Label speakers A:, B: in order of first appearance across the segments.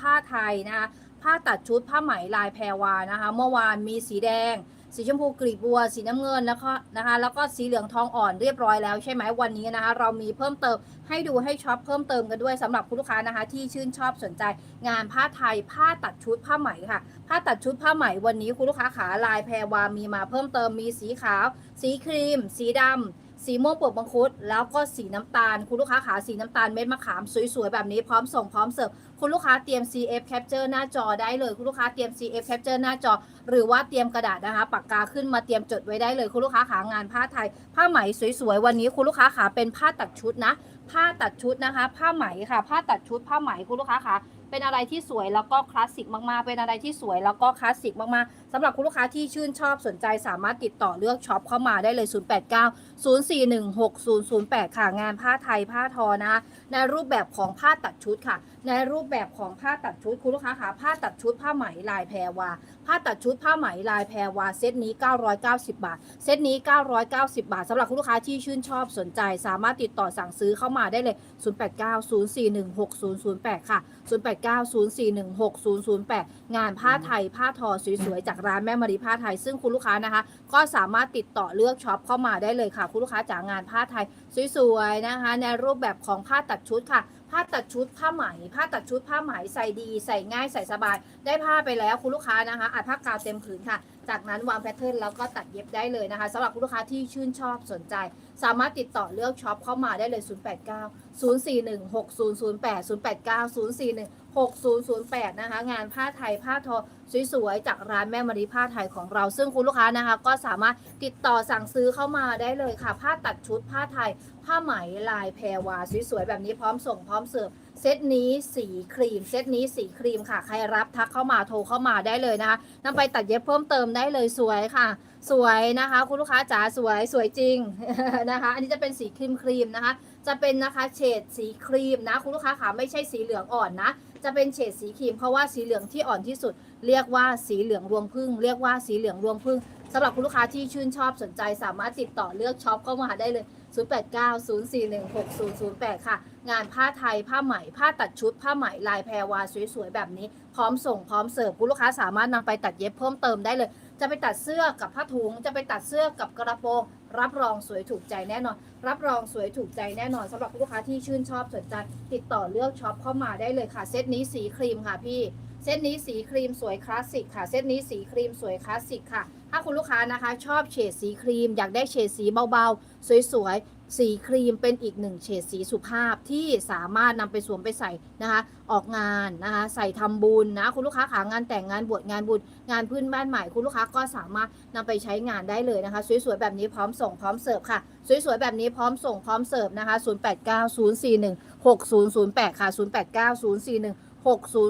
A: ผ้าไทยนะคะผ้าตัดชุดผ้าไหมลายแพรวานะคะ เมื่อวานมีสีแดง สีชมพูกลีบบัว สีน้ำเงินนะคะนะคะ แล้วก็สีเหลืองทองอ่อนเรียบร้อยแล้วใช่ไหมวันนี้นะคะ เรามีเพิ่มเติมให้ดูให้ช็อปเพิ่มเติมกันด้วยสำหรับคุณลูกค้านะคะ ที่ชื่นชอบสนใจงานผ้าไทยผ้าตัดชุดผ้าไหมค่ะ ผ้าตัดชุดผ้าไหมวันนี้คุณลูกค้าขาลายแพรวามีมาเพิ่มเติมมีสีขาว สีครีม สีดำ สีม่วงปวกบังคุดแล้วก็สีน้ำตาล คุณลูกค้าขาสีน้ำตาลเม็ดมะขามสวยๆแบบนี้พร้อมส่งพร้อมเสิร์ฟคุณลูกค้าเตรียม CF capture หน้าจอได้เลย คุณลูกค้าเตรียม CF capture หน้าจอ หรือว่าเตรียมกระดาษนะคะปากกาขึ้นมาเตรียมจดไว้ได้เลย คุณลูกค้าขางานผ้าไทย ผ้าไหมสวยๆวันนี้คุณลูกค้าขาเป็นผ้าตัดชุดนะ ผ้าตัดชุดนะคะ ผ้าไหมค่ะ ผ้าตัดชุดผ้าไหมคุณลูกค้าขา เป็นอะไรที่สวยแล้วก็คลาสสิกมากๆ เป็นอะไรที่สวยแล้วก็คลาสสิกมากๆสำหรับคุณลูกค้าที่ชื่นชอบสนใจสามารถติดต่อเลือกช็อปเข้ามาได้เลย 089 041 6008 ค่ะ งานผ้าไทยผ้าทอนะคะในรูปแบบของผ้าตัดชุดค่ะ ในรูปแบบของผ้าตัดชุดคุณลูกค้าขาผ้าตัดชุดผ้าไหมลายแพรวา ผ้าตัดชุดผ้าไหมลายแพรวาเซตนี้ 990 บาท เซตนี้ 990 บาทสำหรับคุณลูกค้าที่ชื่นชอบสนใจ สามารถติดต่อสั่งซื้อเข้ามาได้เลย 0890416008 ค่ะ0890416008 งานผ้าไทยผ้าทอสวยๆ จากร้านแม่มารีผ้าไทย ซึ่งคุณลูกค้านะคะ ก็สามารถติดต่อเลือกช็อปเข้ามาได้เลยค่ะ คุณลูกค้าจากงานผ้าไทยสวยๆนะคะ ในรูปแบบของผ้าตัดชุดค่ะผ้าตัดชุดผ้าไหม ผ้าตัดชุดผ้าไหมใส่ดี ใส่ง่ายใส่สบาย ได้ผ้าไปแล้วคุณลูกค้านะคะอัดผ้ากาวเต็มผืนค่ะ จากนั้นวางแพทเทิร์นแล้วก็ตัดเย็บได้เลยนะคะสำหรับคุณลูกค้าที่ชื่นชอบสนใจ สามารถติดต่อเลือกช็อปเข้ามาได้เลย 089 041 6008 089 041 6008 นะคะ งานผ้าไทยผ้าทอสวยๆ จากร้านแม่มารีผ้าไทยของเรา ซึ่งคุณลูกค้านะคะ ก็สามารถติดต่อสั่งซื้อเข้ามาได้เลยค่ะ ผ้าตัดชุดผ้าไทย ผ้าไหมลายแพรวาสวยๆ แบบนี้พร้อมส่งพร้อมเสิร์ฟเซตนี้สีครีม เซตนี้สีครีมค่ะ ใครรับทักเข้ามาโทรเข้ามาได้เลยนะคะนำไปตัดเย็บเพิ่มเติมได้เลยสวยค่ะ สวยนะคะ คุณลูกค้าจ๋าสวยสวยจริงนะคะ อันนี้จะเป็นสีครีมครีมนะคะ จะเป็นนะคะเฉดสีครีมนะ คุณลูกค้าขาไม่ใช่สีเหลืองอ่อนนะ จะเป็นเฉดสีครีมเพราะว่าสีเหลืองที่อ่อนที่สุด เรียกว่าสีเหลืองรวงพึ่ง เรียกว่าสีเหลืองรวงพึ่งสำหรับคุณลูกค้าที่ชื่นชอบสนใจสามารถติดต่อเลือกช็อปเข้ามาได้เลย 0890416008 ค่ะ งานผ้าไทยผ้าไหม ผ้าตัดชุด ผ้าไหมลายแพรวาสวยๆแบบนี้ พร้อมส่งพร้อมเสิร์ฟคุณลูกค้าสามารถนำไปตัดเย็บเพิ่มเติมได้เลย จะไปตัดเสื้อกับผ้าถุง จะไปตัดเสื้อกับกระโปรงรับรองสวยถูกใจแน่นอน รับรองสวยถูกใจแน่นอนสำหรับลูกค้าที่ชื่นชอบสนใจติดต่อเลือกช็อปเข้ามาได้เลยค่ะเซตนี้สีครีมค่ะพี่เซตนี้สีครีมสวยคลาสสิกค่ะเซตนี้สีครีมสวยคลาสสิกค่ะ ถ้าคุณลูกค้านะคะ ชอบเฉดสีครีม อยากได้เฉดสีเบาๆ สวยๆ สีครีมเป็นอีกหนึ่งเฉดสีสุภาพที่สามารถนำไปสวมไปใส่นะคะ ออกงานนะคะ ใส่ทำบุญนะคุณลูกค้าขางานแต่งงานบวชงานบุญงานพื้นบ้านใหม่ คุณลูกค้าก็สามารถนำไปใช้งานได้เลยนะคะ สวยๆแบบนี้พร้อมส่งพร้อมเสิร์ฟค่ะ สวยๆแบบนี้พร้อมส่งพร้อมเสิร์ฟนะคะ 089041 6008 ค่ะ 089041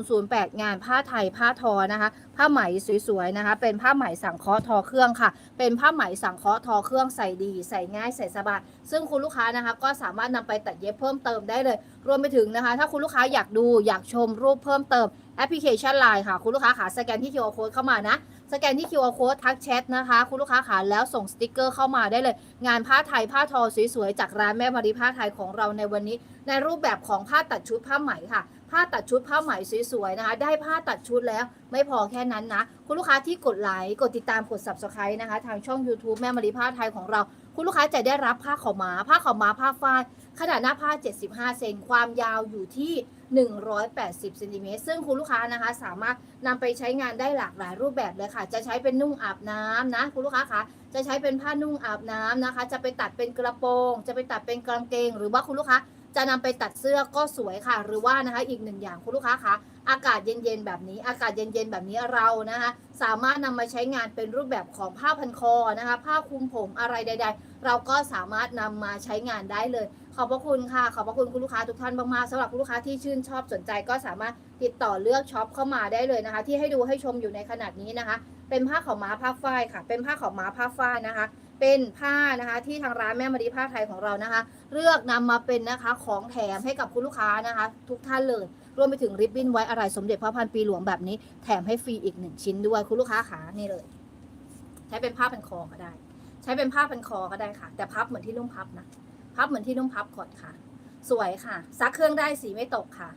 A: 6008 งานผ้าไทยผ้าทอนะคะ ผ้าไหมสวยๆนะคะ เป็นผ้าไหมสังเคราะห์ทอเครื่องค่ะ เป็นผ้าไหมสังเคราะห์ทอเครื่องใส่ดี ใส่ง่ายใส่สบายซึ่งคุณลูกค้านะคะ ก็สามารถนำไปตัดเย็บเพิ่มเติมได้เลย รวมไปถึงนะคะ ถ้าคุณลูกค้าอยากดูอยากชมรูปเพิ่มเติมแอปพลิเคชัน Line ค่ะ คุณลูกค้าขาสแกนที่ QR code เข้ามานะสแกนที่ QR code ทักแชทนะคะ คุณลูกค้าขาแล้วส่งสติกเกอร์เข้ามาได้เลย งานผ้าไทยผ้าทอสวยๆจากร้านแม่มารีผ้าไทยของเราในวันนี้ ในรูปแบบของผ้าตัดชุดผ้าไหมค่ะ ผ้าตัดชุดผ้าไหมสวยๆนะคะ ได้ผ้าตัดชุดแล้วไม่พอแค่นั้นนะ คุณลูกค้าที่กดไลค์กดติดตามกด subscribe นะคะ ทางช่อง YouTube แม่มารีผ้าไทยของเรา คุณลูกค้าจะได้รับผ้าขาวม้า ผ้าขาวม้าผ้าฝ้ายขนาดหน้าผ้า 75 เซนความยาวอยู่ที่ 180เซนติเมตรซึ่งคุณลูกค้านะคะ สามารถนำไปใช้งานได้หลากหลายรูปแบบเลยค่ะ จะใช้เป็นนุ่งอาบน้ำนะ คุณลูกค้าคะจะใช้เป็นผ้านุ่งอาบน้ำนะคะ จะไปตัดเป็นกระโปรง จะไปตัดเป็นกางเกง หรือว่าคุณลูกค้า จะนำไปตัดเสื้อก็สวยค่ะ หรือว่านะคะอีกหนึ่งอย่างคุณลูกค้าคะอากาศเย็นๆแบบนี้ อากาศเย็นๆแบบนี้เรานะคะ สามารถนำมาใช้งานเป็นรูปแบบของผ้าพันคอนะคะ ผ้าคลุมผมอะไรใด ๆ เราก็สามารถนำมาใช้งานได้เลย ขอบพระคุณค่ะ ขอบพระคุณคุณลูกค้าทุกท่านมากๆสำหรับคุณลูกค้าที่ชื่นชอบสนใจก็สามารถติดต่อเลือกช็อปเข้ามาได้เลยนะคะ ที่ให้ดูให้ชมอยู่ในขนาดนี้นะคะ เป็นผ้าขาวม้าผ้าฝ้ายค่ะ เป็นผ้าขาวม้าผ้าฝ้ายนะคะ เป็นผ้านะคะที่ทางร้านแม่มารีผ้าไทยของเรานะคะ เลือกนำมาเป็นนะคะของแถมให้กับคุณลูกค้านะคะ ทุกท่านเลยรวมไปถึงริบบิ้นไว้อะไรสมเด็จพระพันปีหลวงแบบนี้แถมให้ฟรีอีกหนึ่งชิ้นด้วยคุณลูกค้าขานี่เลย ใช้เป็นผ้าพันคอก็ได้ ใช้เป็นผ้าพันคอก็ได้ค่ะ แต่พับเหมือนที่นุ่มพับนะพับเหมือนที่นุ่มพับก่อนค่ะ สวยค่ะ ซักเครื่องได้สีไม่ตกค่ะ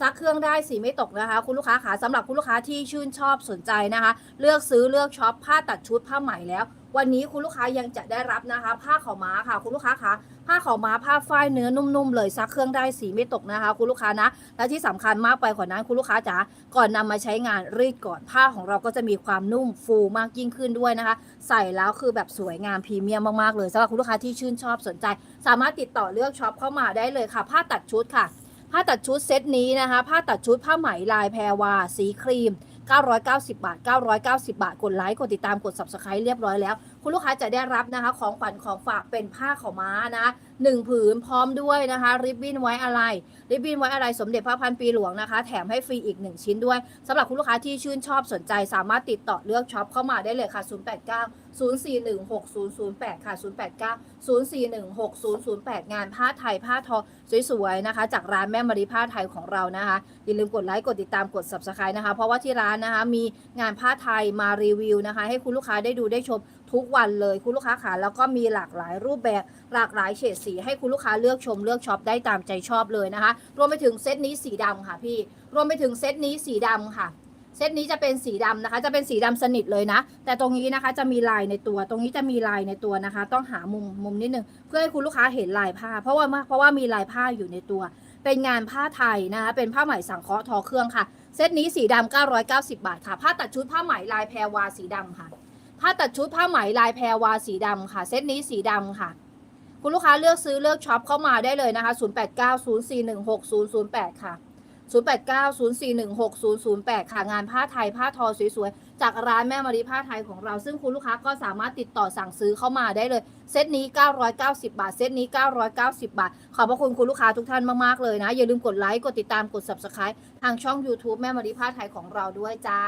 A: ซักเครื่องได้สีไม่ตกนะคะ คุณลูกค้าขาสำหรับคุณลูกค้าที่ชื่นชอบสนใจนะคะ เลือกซื้อเลือกช็อปผ้าตัดชุดผ้าไหมแล้ว วันนี้คุณลูกค้ายังจะได้รับนะคะ ผ้าขาวม้าค่ะ คุณลูกค้าคะผ้าขาวม้าผ้าฝ้ายเนื้อนุ่มๆเลยซักเครื่องได้สีไม่ตกนะคะ คุณลูกค้านะ และที่สำคัญมากไปกว่านั้นคุณลูกค้าจ๋าก่อนนำมาใช้งานรีดก่อนผ้าของเราก็จะมีความนุ่มฟูมากยิ่งขึ้นด้วยนะคะ ใส่แล้วคือแบบสวยงามพรีเมียมมากๆเลยสำหรับคุณลูกค้าที่ชื่นชอบสนใจ สามารถติดต่อเลือกช็อปเข้ามาได้เลยค่ะ ผ้าตัดชุดค่ะผ้าตัดชุดเซตนี้นะคะ ผ้าตัดชุดผ้าไหมลายแพรวา สีครีม 990 บาท 990 บาท กดไลค์ กดติดตาม กด subscribe เรียบร้อยแล้วคุณลูกค้าจะได้รับนะคะ ของขวัญของฝากเป็นผ้าขาวม้านะหนึ่งผืนพร้อมด้วยนะคะ ริบบิ้นไว้อะไร ริบบิ้นไว้อะไรสมเด็จพระพันปีหลวงนะคะ แถมให้ฟรีอีก 1 ชิ้นด้วยสำหรับคุณลูกค้าที่ชื่นชอบสนใจ สามารถติดต่อเลือกช็อปเข้ามาได้เลยค่ะ 089 0416008 ค่ะ 089 0416008 งานผ้าไทยผ้าทอสวยๆนะคะ จากร้านแม่มารีผ้าไทยของเรานะคะ อย่าลืมกดไลค์กดติดตามกด subscribe นะคะ เพราะว่าที่ร้านนะคะมีงานผ้าไทยมารีวิวนะคะ ให้คุณลูกค้าได้ดูได้ชม ทุกวันเลยคุณลูกค้าขาแล้วก็มีหลากหลายรูปแบบหลากหลายเฉดสี ให้คุณลูกค้าเลือกชมเลือกช็อปได้ตามใจชอบเลยนะคะ รวมไปถึงเซตนี้สีดำค่ะพี่ รวมไปถึงเซตนี้สีดำค่ะ เซตนี้จะเป็นสีดำนะคะ จะเป็นสีดำสนิทเลยนะ แต่ตรงนี้นะคะจะมีลายในตัว ตรงนี้จะมีลายในตัวนะคะ ต้องหามุมมุมนิดนึงเพื่อให้คุณลูกค้าเห็นลายผ้า เพราะว่าเพราะว่ามีลายผ้าอยู่ในตัว เป็นงานผ้าไทยนะคะเป็นผ้าไหมสังเคราะห์ทอเครื่องค่ะ เซตนี้สีดำ990 บาทค่ะ ผ้าตัดชุดผ้าไหมลายแพรวาสีดำค่ะ ผ้าตัดชุดผ้าไหมลายแพรวาสีดำค่ะ เซตนี้สีดำค่ะ คุณลูกค้าเลือกซื้อเลือกช็อปเข้ามาได้เลยนะคะ 0890416008 ค่ะ 0890416008 ค่ะ งานผ้าไทยผ้าทอสวยๆ จากร้านแม่มารีผ้าไทยของเรา ซึ่งคุณลูกค้าก็สามารถติดต่อสั่งซื้อเข้ามาได้เลย เซตนี้ 990 บาท เซตนี้ 990 บาท ขอบพระคุณคุณลูกค้าทุกท่านมากๆเลยนะ อย่าลืมกดไลค์ กดติดตาม กด subscribe ทางช่อง YouTube แม่มารีผ้าไทยของเราด้วยจ้า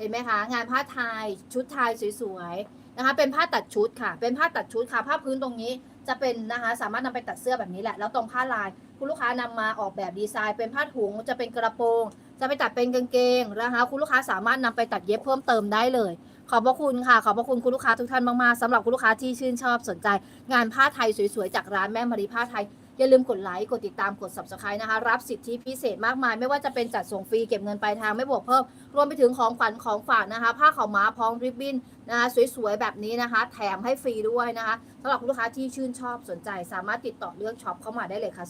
A: เห็นไหมคะ งานผ้าไทยชุดไทยสวยๆนะคะ เป็นผ้าตัดชุดค่ะ เป็นผ้าตัดชุดค่ะผ้าพื้นตรงนี้จะเป็นนะคะ สามารถนำไปตัดเสื้อแบบนี้แหละ แล้วตรงผ้าลาย คุณลูกค้านำมาออกแบบดีไซน์ เป็นผ้าถุงจะเป็นกระโปรง จะไปตัดเป็นกางเกงนะคะคุณลูกค้าสามารถนำไปตัดเย็บเพิ่มเติมได้เลย ขอบพระคุณค่ะ ขอบพระคุณคุณลูกค้าทุกท่านมากๆสำหรับคุณลูกค้าที่ชื่นชอบสนใจ งานผ้าไทยสวยๆจากร้านแม่มารีผ้าไทย อย่าลืมกดไลค์กดติดตามกด subscribe นะคะ รับสิทธิพิเศษมากมาย ไม่ว่าจะเป็นจัดส่งฟรีเก็บเงินปลายทางไม่บวกเพิ่ม รวมไปถึงของขวัญของฝากนะคะ ผ้าขาวม้าพร้อมริบบิ้นนะคะสวยๆ แบบนี้นะคะ แถมให้ฟรีด้วยนะคะสำหรับลูกค้าที่ชื่นชอบสนใจ สามารถติดต่อเลือกช็อปเข้ามาได้เลยค่ะ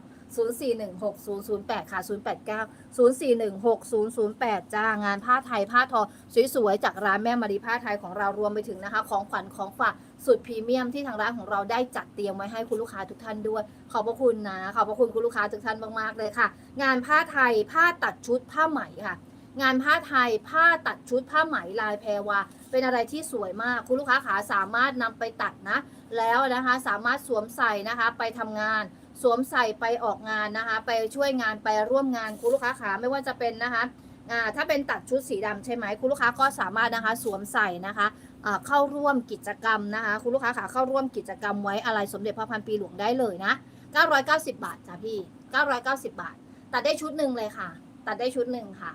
A: 089 0416008 ค่ะ 089 0416008 จ้างานผ้าไทยผ้าทอสวยๆ จากร้านแม่มารีผ้าไทยของเรารวมไปถึงนะคะ ของขวัญของฝากสุดพรีเมียมที่ทางร้านของเราได้จัดเตรียมไว้ให้คุณลูกค้าทุกท่านด้วย ขอบพระคุณนะ ขอบพระคุณคุณลูกค้าทุกท่านมากๆเลยค่ะ งานผ้าไทยผ้าตัดชุดผ้าไหมค่ะ งานผ้าไทยผ้าตัดชุดผ้าไหมลายแพรวาเป็นอะไรที่สวยมากคุณลูกค้าขาสามารถนำไปตัดนะ แล้วนะคะสามารถสวมใส่นะคะไปทำงาน สวมใส่ไปออกงานนะคะ ไปช่วยงานไปร่วมงานคุณลูกค้าขาไม่ว่าจะเป็นนะคะถ้าเป็นตัดชุดสีดำใช่ไหมคุณลูกค้าก็สามารถนะคะสวมใส่นะคะเข้าร่วมกิจกรรมนะคะคุณลูกค้าขาเข้าร่วมกิจกรรมไว้อะไรสมเด็จพระพันปีหลวงได้เลยนะ 990 บาทจ้ะพี่ 990 บาท ตัดได้ชุดหนึ่งเลยค่ะ ตัดได้ชุดหนึ่งค่ะ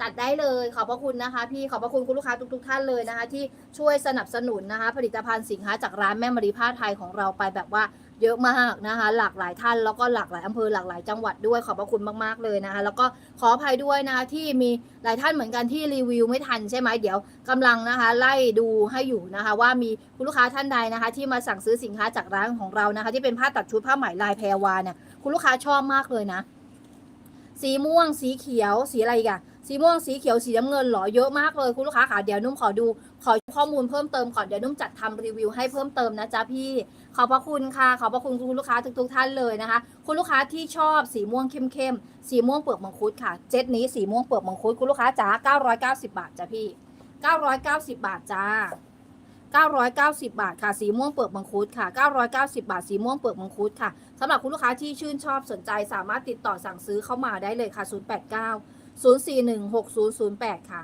A: ตัดได้เลยขอบพระคุณนะคะ พี่ขอบพระคุณคุณลูกค้าทุกๆท่านเลยนะคะ ที่ช่วยสนับสนุนนะคะ ผลิตภัณฑ์สินค้าจากร้านแม่มารีผ้าไทยของเราไปแบบว่า เยอะมากนะคะ หลากหลายท่านแล้วก็หลากหลายอำเภอหลากหลายจังหวัดด้วยขอบพระคุณมากๆเลยนะคะ แล้วก็ขออภัยด้วยนะคะที่มีหลายท่านเหมือนกันที่รีวิวไม่ทันใช่ไหมเดี๋ยวกำลังนะคะ ไล่ดูให้อยู่นะคะ ว่ามีคุณลูกค้าท่านใดนะคะ ที่มาสั่งซื้อสินค้าจากร้านของเรานะคะ ที่เป็นผ้าตัดชุดผ้าไหมลายแพรวาเนี่ยคุณลูกค้าชอบมากเลยนะ สีม่วงสีเขียว สีอะไรกอะ สีม่วงสีเขียวสีน้ำเงินหรอเยอะมากเลยคุณลูกค้าค่ะเดี๋ยวนุ่มขอดูขอข้อมูลเพิ่มเติมก่อนเดี๋ยวนุ่มจัดทำรีวิวให้เพิ่มเติมนะจ๊ะพี่ขอบพระคุณค่ะขอบพระคุณคุณลูกค้าทุกๆท่านเลยนะคะ คุณลูกค้าที่ชอบสีม่วงเข้มๆสีม่วงเปลือกมังคุดค่ะเจ็ตนี้สีม่วงเปลือกมังคุดคุณลูกค้าจ๋า990 บาทจ้ะพี่ 990 บาทจ้า990 บาทค่ะ สีม่วงเปลือกมังคุดค่ะ 990 บาท สีม่วงเปลือกมังคุดค่ะสำหรับคุณลูกค้าที่ชื่นชอบสนใจสามารถติดต่อสั่งซื้อเข้ามาได้เลยค่ะ 089 0416008 ค่ะ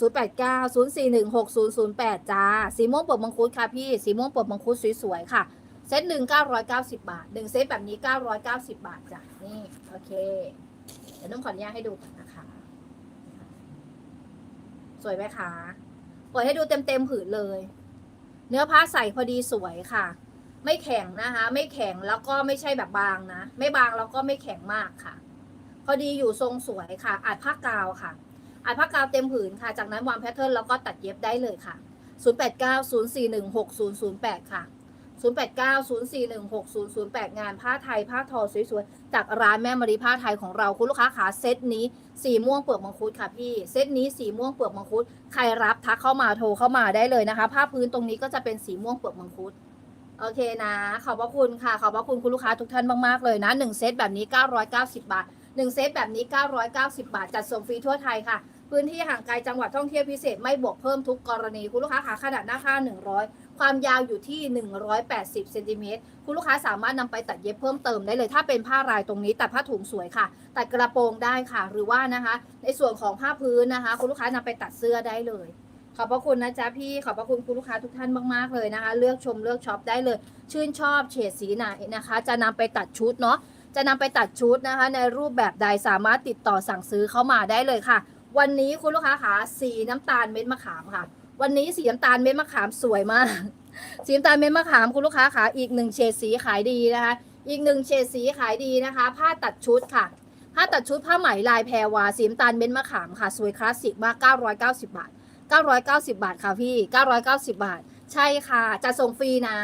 A: 089 0416008 จ้า สีม่วงเปลือกมังคุดค่ะพี่ สีม่วงเปลือกมังคุดสวยๆค่ะ เซตหนึ่ง990 บาทหนึ่งเซตแบบนี้ 990 บาทจ้ะ นี่ โอเค เดี๋ยวน้องขออนุญาตให้ดูก่อนนะคะ สวยไหมคะเปิดให้ดูเต็มๆผืนเลย เนื้อผ้าใส่พอดีสวยค่ะ ไม่แข็งนะคะ ไม่แข็งแล้วก็ไม่ใช่แบบบางนะ ไม่บางแล้วก็ไม่แข็งมากค่ะ อดีอยู่ทรงสวยค่ะอัดผ้ากาวค่ะอัดผ้ากาวเต็มผืนค่ะ จากนั้นวางแพทเทิร์นแล้วก็ตัดเย็บได้เลยค่ะ 0890416008 ค่ะ 0890416008 งานผ้าไทยผ้าทอสวยๆ จากร้านแม่มารีผ้าไทยของเราคุณลูกค้าขาเซตนี้สีม่วงเปลือกมังคุดค่ะพี่ เซตนี้สีม่วงเปลือกมังคุด ใครรับทักเข้ามาโทรเข้ามาได้เลยนะคะ ผ้าพื้นตรงนี้ก็จะเป็นสีม่วงเปลือกมังคุดโอเคนะ ขอบพระคุณค่ะ ขอบพระคุณคุณลูกค้าทุกท่านมาก ๆ เลยนะ 1 เซตแบบนี้ 990 บาท 1 เซตแบบนี้ 990 บาท จัดส่งฟรีทั่วไทยค่ะ พื้นที่ห่างไกลจังหวัดท่องเที่ยวพิเศษไม่บวกเพิ่มทุกกรณี คุณลูกค้าขาขนาดหน้าค่า 100 ความยาวอยู่ที่ 180เซนติเมตรคุณลูกค้าสามารถนำไปตัดเย็บเพิ่มเติมได้เลย ถ้าเป็นผ้ารายตรงนี้ตัดผ้าถุงสวยค่ะ ตัดกระโปรงได้ค่ะ หรือว่านะคะ ในส่วนของผ้าพื้นนะคะ คุณลูกค้านำไปตัดเสื้อได้เลยขอบพระคุณนะจ๊ะพี่ขอบพระคุณคุณลูกค้าทุกท่านมากๆเลยนะคะ เลือกชมเลือกช็อปได้เลย ชื่นชอบเฉดสีไหนนะคะ จะนำไปตัดชุดเนาะ จะนำไปตัดชุดนะคะ ในรูปแบบใดสามารถติดต่อสั่งซื้อเข้ามาได้เลยค่ะ วันนี้คุณลูกค้าขาสีน้ำตาลเม็ดมะขามค่ะ วันนี้สีน้ำตาลเม็ดมะขามสวยมาก สีน้ำตาลเม็ดมะขามคุณลูกค้าขาอีกหนึ่งเฉดสีขายดีนะคะ อีกหนึ่งเฉดสีขายดีนะคะ ผ้าตัดชุดค่ะ ผ้าตัดชุดผ้าไหมลายแพรวาสีน้ำตาลเม็ดมะขามค่ะ สวยคลาสสิกมาก990 บาท 990 บาทค่ะพี่ 990 บาท ใช่ค่ะ จะส่งฟรีนะ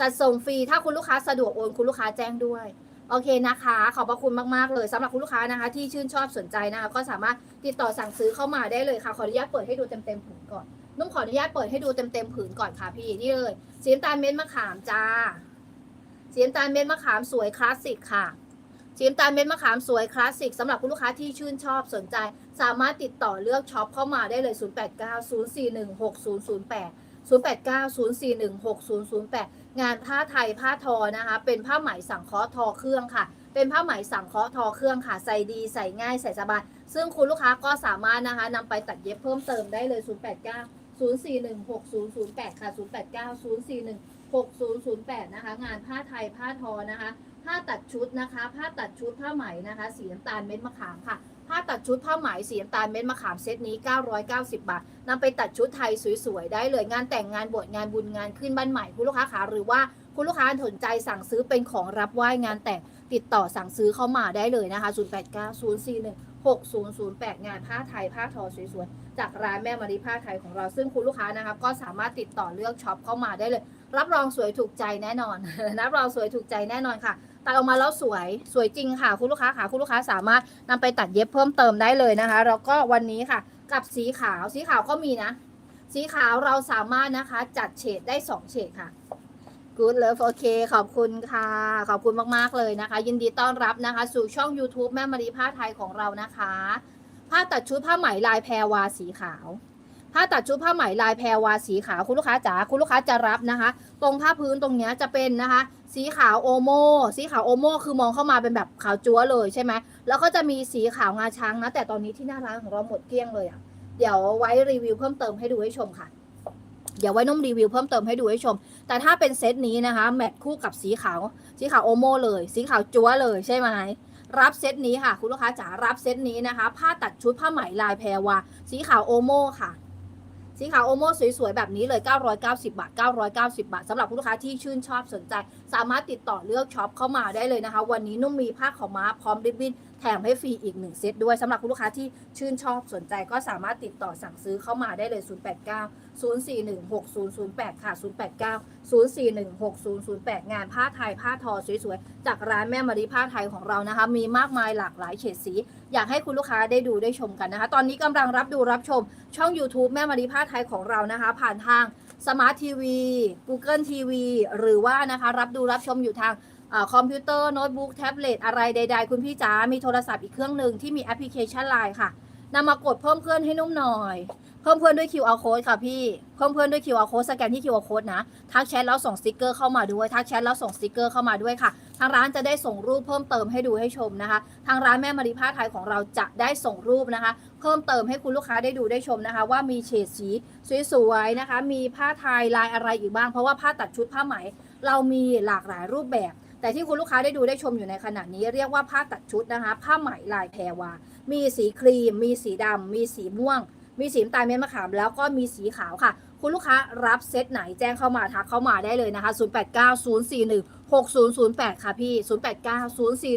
A: จัดส่งฟรี ถ้าคุณลูกค้าสะดวกโอนคุณลูกค้าแจ้งด้วย โอเคนะคะ ขอบพระคุณมากๆเลยสำหรับคุณลูกค้านะคะ ที่ชื่นชอบสนใจนะคะ ก็สามารถติดต่อสั่งซื้อเข้ามาได้เลยค่ะ ขออนุญาตเปิดให้ดูเต็มๆผืนก่อนนุ่มขออนุญาตเปิดให้ดูเต็มๆผืนก่อนค่ะพี่นี่เลยสีน้ำตาลเม็ดมะขามจ้าสีน้ำตาลเม็ดมะขามสวยคลาสสิกค่ะสีน้ำตาลเม็ดมะขามสวยคลาสสิกสำหรับคุณลูกค้าที่ชื่นชอบสนใจ สามารถติดต่อเลือกช็อปเข้ามาได้เลย 0890416008 0890416008 งานผ้าไทยผ้าทอนะคะ เป็นผ้าไหมสังเคราะห์ทอเครื่องค่ะ เป็นผ้าไหมสังเคราะห์ทอเครื่องค่ะ ใส่ดีใส่ง่ายใส่สบาย ซึ่งคุณลูกค้าก็สามารถนะคะนำไปตัดเย็บเพิ่มเติมได้เลย 089 0416008 ค่ะ 089 041 6008 นะคะ งานผ้าไทยผ้าทอนะคะ ผ้าตัดชุดนะคะ ผ้าตัดชุดผ้าไหมนะคะ สีน้ำตาลเม็ดมะขามค่ะ ผ้าตัดชุดผ้าไหมสีน้ำตาลเม็ดมะขามเซตนี้ 990 บาทนำไปตัดชุดไทยสวยๆ ได้เลยงานแต่งงานบวชงานบุญงานขึ้นบ้านใหม่คุณลูกค้าขาหรือว่าคุณลูกค้าสนใจสั่งซื้อเป็นของรับไหว้งานแต่งติดต่อสั่งซื้อเข้ามาได้เลยนะคะ 089041 6008 งานผ้าไทยผ้าทอสวยๆ จากร้านแม่มารีผ้าไทยของเราซึ่งคุณลูกค้านะคะก็สามารถติดต่อเลือกช็อปเข้ามาได้เลย รับรองสวยถูกใจแน่นอน รับรองสวยถูกใจแน่นอนค่ะ ตัดออกมาแล้วสวยสวยจริงค่ะคุณลูกค้าค่ะคุณลูกค้าสามารถนำไปตัดเย็บเพิ่มเติมได้เลยนะคะ แล้วก็วันนี้ค่ะ กับสีขาวสีขาวก็มีนะ สีขาวเราสามารถนะคะ จัดเฉดได้ 2 เฉดค่ะ Good Love โอเคขอบคุณค่ะ ขอบคุณมาก ๆ เลยนะคะ ยินดีต้อนรับนะคะ สู่ช่อง YouTube แม่มารีผ้าไทยของเรานะคะ ผ้าตัดชุดผ้าไหมลายแพรวาสีขาว ผ้าตัดชุดผ้าไหมลายแพรวาสีขาวคุณลูกค้าจ๋าคุณลูกค้าจะรับนะคะ ตรงผ้าพื้นตรงเนี้ยจะเป็นนะคะ สีขาวโอโมสีขาวโอโมคือมองเข้ามาเป็นแบบขาวจั๊วเลยใช่ไหมแล้วก็จะมีสีขาวงาช้างนะ แต่ตอนนี้ที่หน้าร้านของเราหมดเกลี้ยงเลยอะ่ะเดี๋ยวไว้รีวิวเพิ่มเติมให้ดูให้ชมค่ะ เดี๋ยวไว้นุ่มรีวิวเพิ่มเติมให้ดูให้ชม แต่ถ้าเป็นเซตนี้นะคะ แมทคู่กับสีขาว สีขาวโอโมเลย สีขาวจั๊วเลยใช่ไหมรับเซตนี้ค่ะ คุณลูกค้าจ๋ารับเซตนี้นะคะ ผ้าตัดชุดผ้าไหมลายแพรวาสีขาวโอโมค่ะ สีขาวโอโมสวยๆ แบบนี้เลย 990 บาท 990 บาทสำหรับผู้ลูกค้าที่ชื่นชอบสนใจ สามารถติดต่อเลือกช็อปเข้ามาได้เลยนะคะ วันนี้นุ่มมีผ้าขาวม้าพร้อมริบบิ้น แถมให้ฟรีอีกหนึ่งเซตด้วยสำหรับผู้ลูกค้าที่ชื่นชอบสนใจก็สามารถติดต่อสั่งซื้อเข้ามาได้เลย 089 0416008 ค่ะ 089 0416008 งานผ้าไทยผ้าทอสวยๆ จากร้านแม่มารีผ้าไทยของเรานะคะ มีมากมายหลากหลายเฉดสี อยากให้คุณลูกค้าได้ดูได้ชมกันนะคะ ตอนนี้กำลังรับดูรับชม ช่อง YouTube แม่มารีผ้าไทยของเรานะคะ ผ่านทาง Smart TV Google TV หรือว่านะคะรับดูรับชมอยู่ทาง คอมพิวเตอร์โน้ตบุ๊กแท็บเล็ตอะไรใด ๆ คุณพี่จ๋ามีโทรศัพท์อีกเครื่องหนึ่งที่มีแอปพลิเคชันไลน์ค่ะนำมากดเพิ่มเพื่อนให้นุ่มหน่อย เพิ่มเพื่อนด้วย QR code ค่ะพี่ เพิ่มเพื่อนด้วย QR code สแกนที่ QR code นะ ทักแชทแล้วส่งสติกเกอร์เข้ามาด้วย ทักแชทแล้วส่งสติกเกอร์เข้ามาด้วยค่ะ ทางร้านจะได้ส่งรูปเพิ่มเติมให้ดูให้ชมนะคะ ทางร้านแม่มารีผ้าไทยของเราจะได้ส่งรูปนะคะ เพิ่มเติมให้คุณลูกค้าได้ดูได้ชมนะคะ ว่ามีเฉดสีสวยๆนะคะ มีผ้าไทยลายอะไรอีกบ้าง เพราะว่าผ้าตัดชุดผ้าไหม เรามีหลากหลายรูปแบบ แต่ที่คุณลูกค้าได้ดูได้ชมอยู่ในขณะนี้ เรียกว่าผ้าตัดชุดนะคะ ผ้าไหมลายแพรวา มีสีครีม มีสีดำมีสีม่วง มีสีตาลเม็ดมะขาม แล้วก็มีสีขาวค่ะ คุณลูกค้ารับเซตไหนแจ้งเข้ามาทักเข้ามาได้เลยนะคะ 0890416008 ค่ะพี่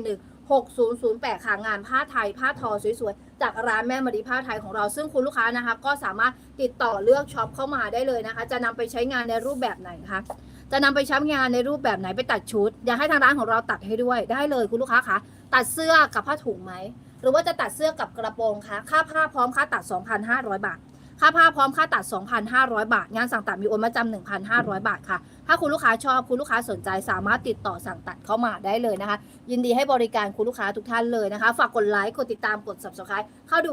A: 089041 6008 ค่ะ งานผ้าไทย ผ้าทอสวยๆ จากร้านแม่มารีผ้าไทยของเรา ซึ่งคุณลูกค้านะคะ ก็สามารถติดต่อเลือกช็อปเข้ามาได้เลยนะคะ จะนำไปใช้งานในรูปแบบไหนคะ จะนำไปใช้งานในรูปแบบไหนไปตัดชุด อยากให้ทางร้านของเราตัดให้ด้วยได้เลยคุณลูกค้าคะตัดเสื้อกับผ้าถุงไหมหรือว่าจะตัดเสื้อกับกระโปรงคะค่าผ้าพร้อมค่าตัด 2,500 บาท ค่าผ้าพร้อมค่าตัด 2,500 บาท งานสั่งตัดมีโอนมาจำ1,500 บาทค่ะ ถ้าคุณลูกค้าชอบคุณลูกค้าสนใจสามารถติดต่อสั่งตัดเข้ามาได้เลยนะคะ ยินดีให้บริการคุณลูกค้าทุกท่านเลยนะคะ ฝากกดไลค์กดติดตามกด subscribe เข้าดู